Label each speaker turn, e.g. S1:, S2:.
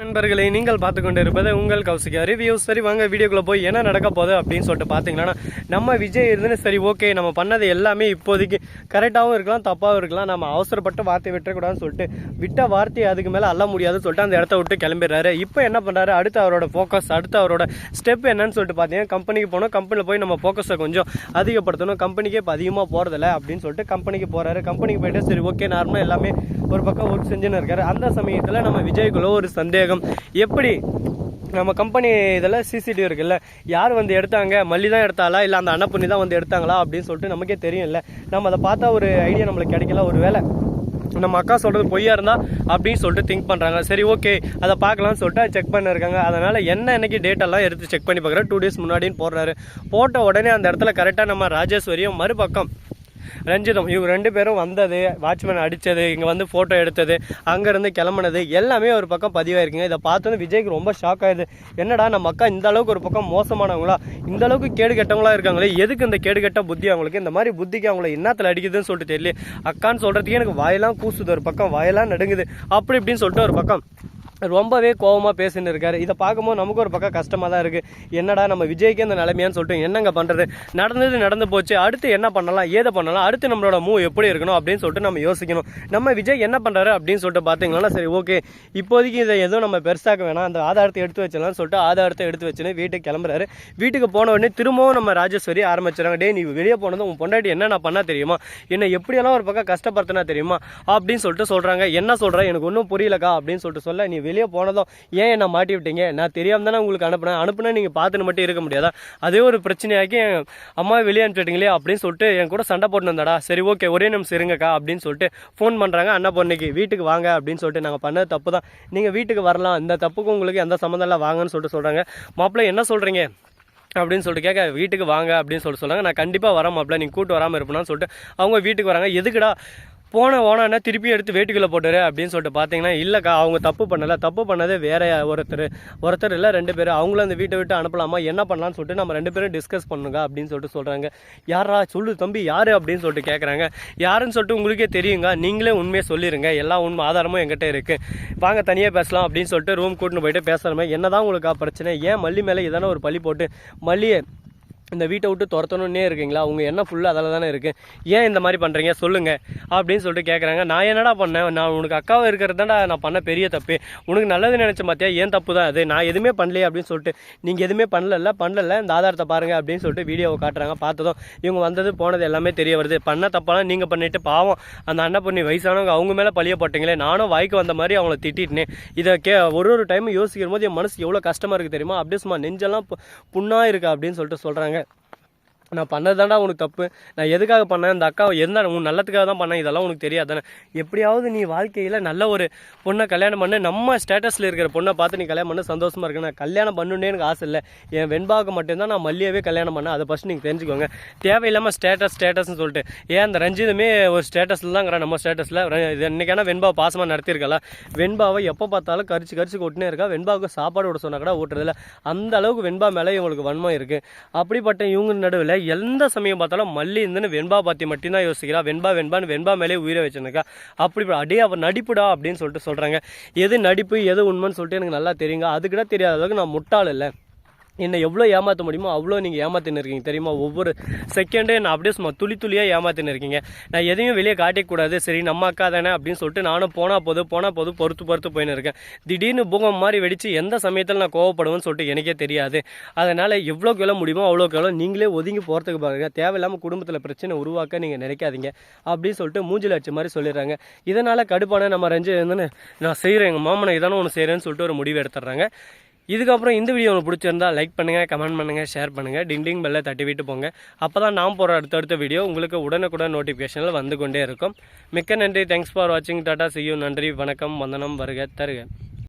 S1: நண்பர்களை நீங்கள் பார்த்து கொண்டு இருப்பது உங்கள் கௌசிகா ரிவ்யூ சரி வாங்க வீடியோக்குள்ளே போய் என்ன நடக்க போகுது அப்படின்னு சொல்லிட்டு பார்த்தீங்கன்னா நம்ம விஜய் இருந்துன்னு சரி ஓகே நம்ம பண்ணது எல்லாமே இப்போதைக்கு கரெக்டாகவும் இருக்கலாம் தப்பாகவும் இருக்கலாம். நம்ம அவசரப்பட்டு வார்த்தை விட்டுறக்கூடாதுன்னு சொல்லிட்டு விட்ட வார்த்தையை அதுக்கு மேலே அள்ள முடியாதுன்னு சொல்லிட்டு அந்த இடத்த விட்டு கிளம்பிடுறாரு. இப்போ என்ன பண்ணுறாரு அடுத்து அவரோட ஃபோக்கஸ் அடுத்து அவரோட ஸ்டெப் என்னன்னு சொல்லிட்டு பார்த்தீங்கன்னா கம்பெனிக்கு போனோம் கம்பெனியில் போய் நம்ம ஃபோக்கஸை கொஞ்சம் அதிகப்படுத்தணும். கம்பெனிக்கே இப்போ அதிகமாக போகிறதில்ல அப்படின்னு சொல்லிட்டு கம்பெனிக்கு போகிறாரு கம்பெனிக்கு போயிட்டு சரி ஓகே நார்மலாக எல்லாமே ஒரு பக்கம் ஒர்க் செஞ்சுன்னு இருக்காரு. அந்த சமயத்தில் நம்ம விஜய்க்குள்ள ஒரு சந்தேகம் எப்படி நம்ம கம்பெனி இதில் சிசிடிவி இருக்குல்ல? யார் வந்து எடுத்தாங்க? மல்லி தான் எடுத்தாளா? இல்லை அந்த அன்னப்பண்ணி தான் வந்து எடுத்தாங்களா? அப்படின்னு சொல்லிட்டு நமக்கே தெரியும்ல. நம்ம அதை பார்த்தா ஒரு ஐடியா நம்மளுக்கு கிடைக்கல. ஒரு வேலை நம்ம அக்கா சொல்கிறது பொய்யா இருந்தா அப்படின்னு சொல்லிட்டு திங்க் பண்ணுறாங்க சரி ஓகே அதை பார்க்கலாம்னு சொல்லிட்டு செக் பண்ணிருக்காங்க. அதனால் என்ன இன்னைக்கு டேட்டெல்லாம் எடுத்து செக் பண்ணி பார்க்குறேன் டூ டேஸ் முன்னாடின்னு போடுறாரு. போட்ட உடனே அந்த இடத்துல கரெக்டாக நம்ம ராஜேஸ்வரியும் மறுபக்கம் ரஞ்சிதம் இவங்க ரெண்டு பேரும் வந்தது வாட்ச்மேன் அடித்தது இங்கே வந்து ஃபோட்டோ எடுத்தது அங்கேருந்து கிளம்புனது எல்லாமே ஒரு பக்கம் பதிவாயிருக்குங்க. இதை பார்த்தோன்னு விஜய்க்கு ரொம்ப ஷாக் ஆகுது என்னடா நம்ம அக்கா இந்த அளவுக்கு ஒரு பக்கம் மோசமானவங்களா? இந்த அளவுக்கு கேடு கெட்டவங்களா இருக்காங்களே? எதுக்கு இந்த கேடு கெட்ட புத்தி அவங்களுக்கு? இந்த மாதிரி புத்திக்கு அவங்கள என்னத்தில் அடிக்குதுன்னு சொல்லிட்டு தெரியல அக்கான்னு சொல்கிறதுக்கே எனக்கு வாயெல்லாம் கூசுது. ஒரு பக்கம் வாயெல்லாம் நடுங்குது. அப்படி இப்படின்னு சொல்லிட்டு ஒரு பக்கம் ரொம்பவே கோவமாக பேசின்னு இருக்காரு. இதை பார்க்கும்போது நமக்கு ஒரு பக்கம் கஷ்டமாக தான் இருக்குது என்னடா நம்ம விஜய்க்கு இந்த நிலைமையான்னு சொல்லிட்டு என்னங்க பண்ணுறது நடந்தது நடந்து போச்சு. அடுத்து என்ன பண்ணலாம்? ஏதை பண்ணலாம்? அடுத்து நம்மளோட மூவ் எப்படி இருக்கணும் அப்படின்னு சொல்லிட்டு நம்ம யோசிக்கணும். நம்ம விஜய் என்ன பண்ணுறாரு அப்படின்னு சொல்லிட்டு பார்த்தீங்கன்னா சரி ஓகே இப்போதைக்கு இதை எதுவும் நம்ம பெருசாக்க வேணாம். அந்த ஆதாரத்தை எடுத்து வச்சிடலாம்னு சொல்லிட்டு ஆதாரத்தை எடுத்து வச்சுன்னு வீட்டுக்கு கிளம்புறாரு. வீட்டுக்கு போன உடனே திரும்பவும் நம்ம ராஜேஸ்வரி ஆரம்பிச்சிடறாங்க. டே நீ வெளியே போனது உன் பொண்டாட்டி என்னென்ன பண்ணால் தெரியுமா? என்னை எப்படியெல்லாம் ஒரு பக்கம் கஷ்டப்படுத்தினா தெரியுமா? அப்படின்னு சொல்லிட்டு சொல்கிறாங்க என்ன சொல்கிறேன் எனக்கு ஒன்றும் புரியலக்கா அப்படின்னு சொல்லிட்டு சொல்ல நீ வெளியே போனதும் ஏன் என்ன மாட்டி விட்டீங்க? நான் தெரியாமல் தானே உங்களுக்கு அனுப்புனேன். அனுப்புனா நீங்கள் பார்த்துன்னு மட்டும் இருக்க முடியாதா? அதே ஒரு பிரச்சனையாக்கி என் அம்மா வெளியே அனுப்பிச்சிட்டீங்களே அப்படின்னு சொல்லிட்டு என் கூட சண்டை போட்டு வந்தாடா. சரி ஓகே ஒரே நிமிஷம் இருங்கக்கா அப்படின்னு சொல்லிட்டு ஃபோன் பண்ணுறாங்க அண்ணா பொண்ணுக்கு வீட்டுக்கு வாங்க அப்படின்னு சொல்லிட்டு நாங்கள் பண்ணது தப்பு தான். நீங்கள் வீட்டுக்கு வரலாம். இந்த தப்புக்கு உங்களுக்கு எந்த சம்மந்தம் இல்லை வாங்கன்னு சொல்லிட்டு சொல்கிறாங்க மாப்பிள்ளை என்ன சொல்கிறீங்க அப்படின்னு சொல்லிட்டு கேட்க வீட்டுக்கு வாங்க அப்படின்னு சொல்லிட்டு சொல்கிறாங்க நான் கண்டிப்பாக வரேன் மாப்பிள்ள. நீங்கள் கூட்டு வராமல் இருப்பேன்னு சொல்லிட்டு அவங்க வீட்டுக்கு வராங்க. எதுக்குடா? போன ஓனானா திருப்பி எடுத்து வேட்டுக்குள்ளே போட்டுரு அப்படின்னு சொல்லிட்டு பார்த்தீங்கன்னா இல்லைக்கா அவங்க தப்பு பண்ணலை. தப்பு பண்ணது வேற ஒருத்தர். ஒருத்தர் இல்லை ரெண்டு பேர். அவங்களும் அந்த வீட்டை விட்டு அனுப்பலாமா? என்ன பண்ணலாம்னு சொல்லிட்டு நம்ம ரெண்டு பேரும் டிஸ்கஸ் பண்ணுங்க அப்படின்னு சொல்லிட்டு சொல்கிறாங்க யாரா சொல்லு தம்பி யார் அப்படின்னு சொல்லிட்டு கேட்குறாங்க யாருன்னு சொல்லிட்டு உங்களுக்கே தெரியுங்க. நீங்களே உண்மையை சொல்லிடுங்க எல்லா உண்மை ஆதாரமும் எங்கிட்ட இருக்குது வாங்க தனியாக பேசலாம் அப்படின்னு சொல்லிட்டு ரூம் கூட்டின்னு போயிட்டு பேசுகிறமே என்ன தான் உங்களுக்கு பிரச்சனை? ஏன் மல்லி மேலே எதனா ஒரு பழி போட்டு மல்லியை இந்த வீட்டை விட்டு துரத்தணுன்னே இருக்கீங்களா? உங்கள் என்ன ஃபுல்லாக அதில் தானே இருக்குது ஏன் இந்த மாதிரி பண்ணுறீங்க சொல்லுங்கள் அப்படின்னு சொல்லிட்டு கேட்குறாங்க நான் என்னடா பண்ணேன்? நான் உனக்கு அக்காவை இருக்கிறது தான்டா நான் பண்ண பெரிய தப்பு. உனக்கு நல்லது நினச்ச பார்த்தியா ஏன் தப்பு தான் அது? நான் எதுவுமே பண்ணலையே அப்படின்னு சொல்லிட்டு நீங்கள் எதுவுமே பண்ணல பண்ணல இந்த ஆதாரத்தை பாருங்க அப்படின்னு சொல்லிட்டு வீடியோவை காட்டுறாங்க. பார்த்ததும் இவங்க வந்தது போனது எல்லாமே தெரிய வருது. பண்ண தப்பெல்லாம் நீங்கள் பண்ணிவிட்டு பாவம். அந்த அண்ணன் பொண்ணி வயசானவங்க அவங்க மேலே பழிய போட்டீங்களே. நானும் வாய்க்கு வந்த மாதிரி அவங்கள திட்டிட்டேன். இதை கே ஒரு ஒரு டைம் யோசிக்கிற போது என் மனசு எவ்வளோ கஷ்டமாக இருக்குது தெரியுமா? அப்படியே சும்மா நெஞ்செல்லாம் பு- இருக்குது இருக்கா அப்படின்னு சொல்லிட்டு சொல்கிறாங்க நான் பண்ணது உனக்கு தப்பு. நான் எதுக்காக பண்ணேன்? இந்த அக்கா எந்த உன் நல்லதுக்காக தான் பண்ணேன். இதெல்லாம் உனக்கு தெரியாதானே? எப்படியாவது நீ வாழ்க்கையில் நல்ல ஒரு பொண்ணை கல்யாணம் பண்ணு. நம்ம ஸ்டேட்டஸில் இருக்கிற பொண்ணை பார்த்து நீ கல்யாணம் பண்ண. சந்தோஷமாக இருக்கு. நான் கல்யாணம் பண்ணணுன்னே எனக்கு ஆசை இல்லை. என் வெண்பாவுக்கு மட்டும்தான் நான் மல்லியவே கல்யாணம் பண்ணேன். அதை ஃபஸ்ட் நீங்கள் தெரிஞ்சுக்கோங்க. தேவையில்லாமல் ஸ்டேட்டஸ் ஸ்டேட்டஸ்னு சொல்லிட்டு. ஏன் அந்த ரஞ்சிதமே ஒரு ஸ்டேட்டஸில் தாங்கிறேன் நம்ம ஸ்டேட்டஸில் இது என்னைக்கான வெண்பாவை பாசமாக நடத்தியிருக்கல? வெண்பாவை எப்போ பார்த்தாலும் கரிச்சு கரிச்சு கொட்டினே இருக்கா? வெண்பாவுக்கு சாப்பாடு விட சொன்னா கூட ஊட்டுறதில்ல அந்த அளவுக்கு வெண்பா மேலே இவங்களுக்கு வன்மம் இருக்குது அப்படிப்பட்ட இவங்க நடுவில் எந்த சமயம் பார்த்தாலும் மல்லி இருந்துன்னு வெண்பா பற்றி மட்டும்தான் யோசிக்கிறா. வெண்பா வெண்பான்னு வெண்பா மேலே உயிரை வச்சிருந்தா அப்படி அடே அவள் நடிப்புடா அப்படின்னு சொல்லிட்டு சொல்கிறாங்க எது நடிப்பு எது உண்மைன்னு சொல்லிட்டு எனக்கு நல்லா தெரியுங்க. அதுக்கிட்ட தெரியாத அளவுக்கு நான் முட்டாள் இல்லை. என்னை எவ்வளோ ஏமாற்ற முடியுமோ அவ்வளோ நீங்கள் ஏமாத்தின்னு இருக்கீங்க. தெரியுமா? ஒவ்வொரு செகண்டே நான் அப்படியே சும்மா துளி துளியாக ஏமாத்தின்னு இருக்கீங்க. நான் எதையும் வெளியே காட்டிக்கூடாது. சரி நம்ம அக்கா தானே அப்படின்னு சொல்லிட்டு நானும் போனால் போது போனால் போது பொறுத்து பொறுத்து போயின்னு இருக்கேன். திடீர்னு பூகம் மாதிரி வெடித்து எந்த சமயத்தில் நான் கோவப்படுவேன்னு சொல்லிட்டு எனக்கே தெரியாது. அதனால் எவ்வளோக்கு எவ்வளோ முடியுமோ அவ்வளோக்கு எவ்வளோ நீங்களே ஒதுங்கி போகிறதுக்கு பாருங்கள் தேவையில்லாமல் குடும்பத்தில் பிரச்சனை உருவாக்க நீங்கள் நினைக்காதீங்க. அப்படின்னு சொல்லிட்டு மூஞ்சில் வச்ச மாதிரி சொல்லிடுறாங்க. இதனால் கடுப்பான நம்ம ரஞ்சி நான் செய்கிறேன் எங்கள் மாமனை இதானே ஒன்று செய்கிறேன்னு சொல்லிட்டு ஒரு முடிவு எடுத்துடுறாங்க. இதுக்கப்புறம் இந்த வீடியோ உங்களுக்கு பிடிச்சிருந்தா லைக் பண்ணுங்கள் கமெண்ட் பண்ணுங்கள் ஷேர் பண்ணுங்கள் டிண்டிங் பெல்லை தட்டி விட்டு போங்க. அப்போ தான் நான் போகிற அடுத்தடுத்த வீடியோ உங்களுக்கு உடனுக்குடன் நோட்டிஃபிகேஷனில் வந்து கொண்டே இருக்கும். மிக்க நன்றி. தேங்க்ஸ் ஃபார் வாட்சிங் டாட்டா சியூ நன்றி. வணக்கம். வந்தனம். வருக. தருக.